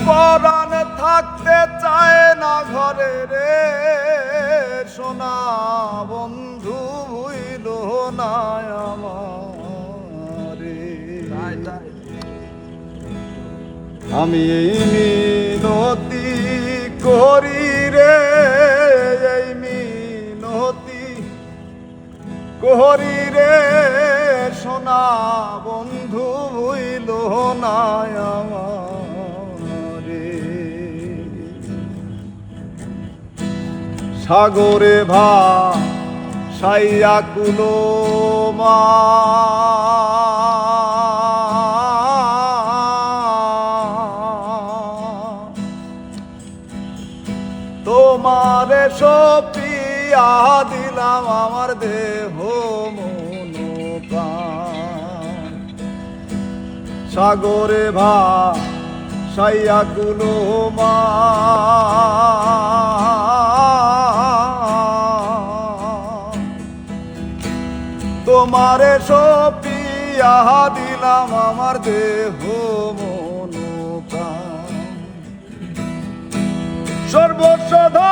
পরাণ থাকতে চায় না ঘরে রে সোনা বন্ধু ভুইল আমি এই মিনতি করি রে, এই মিনতি করি রে, সোনা বন্ধু ভুইল না সাগরে ভা, সাইয়া কুলো মা। তোমারে সপিয়া দিলাম আমার দেহ সাগরে ভা, সাইয়া কুলো মা। তোমারে সপিয়া দিলাম আমার দেহ মন প্রাণ সর্বস্ব ধন কর